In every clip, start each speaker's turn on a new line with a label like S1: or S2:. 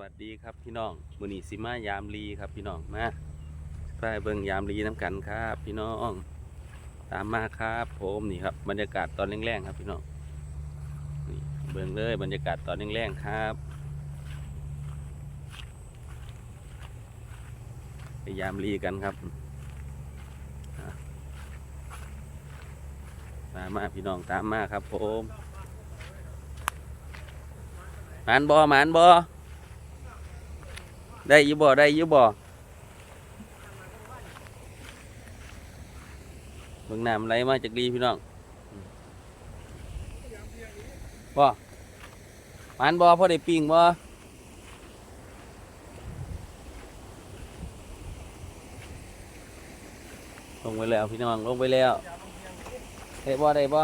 S1: วัสดีครับพี่น้องมือนีสิมายามลีครับพี่น้องมาไปเบิ่งยามลีน้ำกันครับพี่น้องตามมาครับผมนี่ครับบรรยากาศตอนแรงๆครับพี่น้องนี่เบิ่งเลยบรรยากาศตอนแรงๆครับไปยามลีกันครับตามมาพี่น้องตามมาครับผมหมานบอหมานบอ ได้อยูบ่ได้อยูบ่เบิ่งน้ำไหลมาจากดีพี่น้องบ่หมานบ่พอได้ปิ้งบ่ลงไปแล้วพี่น้องลงไปแล้วได้บ่ได้บ่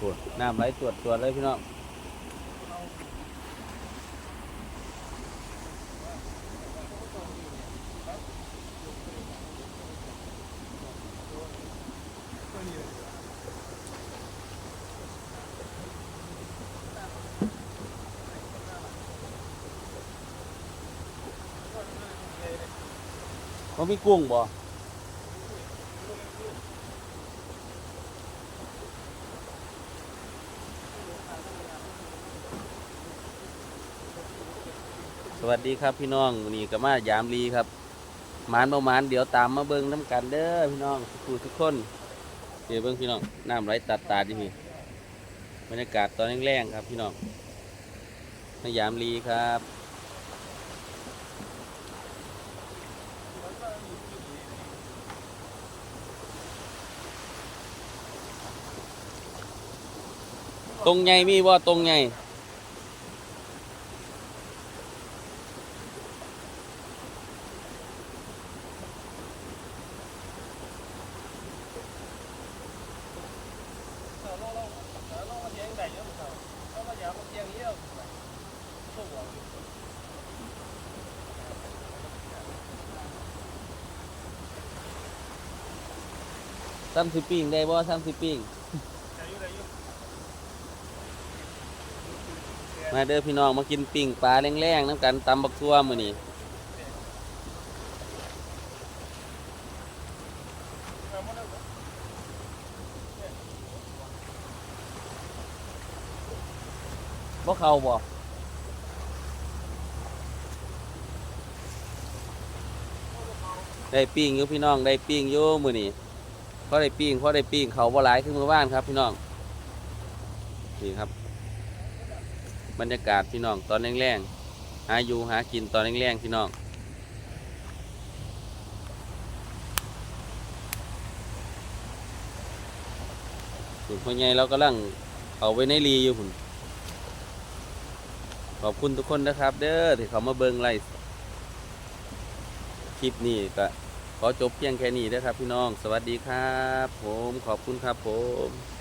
S1: ปวดน้ำไหลตรวจตรวจเลยพี่น้องเขามีกุ้งบ่ สวัสดีครับพี่น้องนี่ก็มายามรีครับมานประมาณเดี๋ยวตามมาเบิ้งน้ำกันเด้อพี่น้องทุกทุกคนเดี๋ยวเบิ้งพี่น้องน้ำไหลตัดตาดิพี่บรรยากาศตอนแรงๆครับพี่น้องมายามรีครับตรงไงมีว่าตรงไง ซ้ำสิปิ้งได้บ่ซ้ำสิปิ้งมาเด้อพี่น้องมากินปิ้งปลาแรงๆน้ำกันตำบักทั่วมือนี่ บ่เข้าบ่ได้ปิ้งอยู่พี่น้องได้ปิ้งอยู่มื้อนี้พอได้ปิ้งพอได้ปิ้งเขาบ่หลายขึ้นมือบ้านครับ พี่น้องนี่ครับ บรรยากาศพี่น้องตอนแรงๆหาอยู่หากินตอนแรงๆพี่น้องส่วนพ่อใหญ่เรากำลังเอาไว้ในรีอยู่คุณ ขอบคุณทุกคนนะครับ เด้อที่เขามาเบิ่งไลฟ์คลิปนี้ก็ขอจบเพียงแค่นี้นะครับ พี่น้อง สวัสดีครับ ผมขอบคุณครับผม